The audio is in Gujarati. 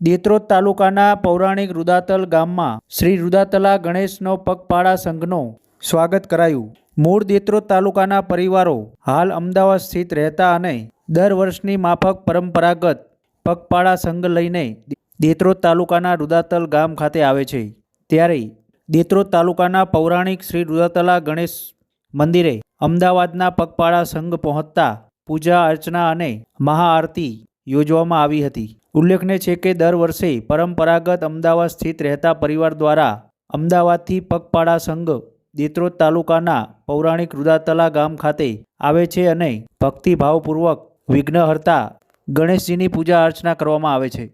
દેત્રોદ તાલુકાના પૌરાણિક રુદાતલ ગામમાં શ્રી રુદાતલા ગણેશનો પગપાળા સંઘનો સ્વાગત કરાયું. મૂળ દેત્રોદ તાલુકાના પરિવારો હાલ અમદાવાદ સ્થિત રહેતા અને દર વર્ષની માફક પરંપરાગત પગપાળા સંઘ લઈને દેત્રોદ તાલુકાના રુદાતલ ગામ ખાતે આવે છે. ત્યારે દેત્રોદ તાલુકાના પૌરાણિક શ્રી રુદાતલા ગણેશ મંદિરે અમદાવાદના પગપાળા સંઘ પહોંચતા પૂજા અર્ચના અને મહાઆરતી યોજવામાં આવી હતી. ઉલ્લેખનીય છે કે દર વર્ષે પરંપરાગત અમદાવાદ સ્થિત રહેતા પરિવાર દ્વારા અમદાવાદથી પગપાળા સંઘ દેત્રોદ તાલુકાના પૌરાણિક રુદાતલા ગામ ખાતે આવે છે અને ભક્તિભાવપૂર્વક વિઘ્નહર્તા ગણેશજીની પૂજા અર્ચના કરવામાં આવે છે.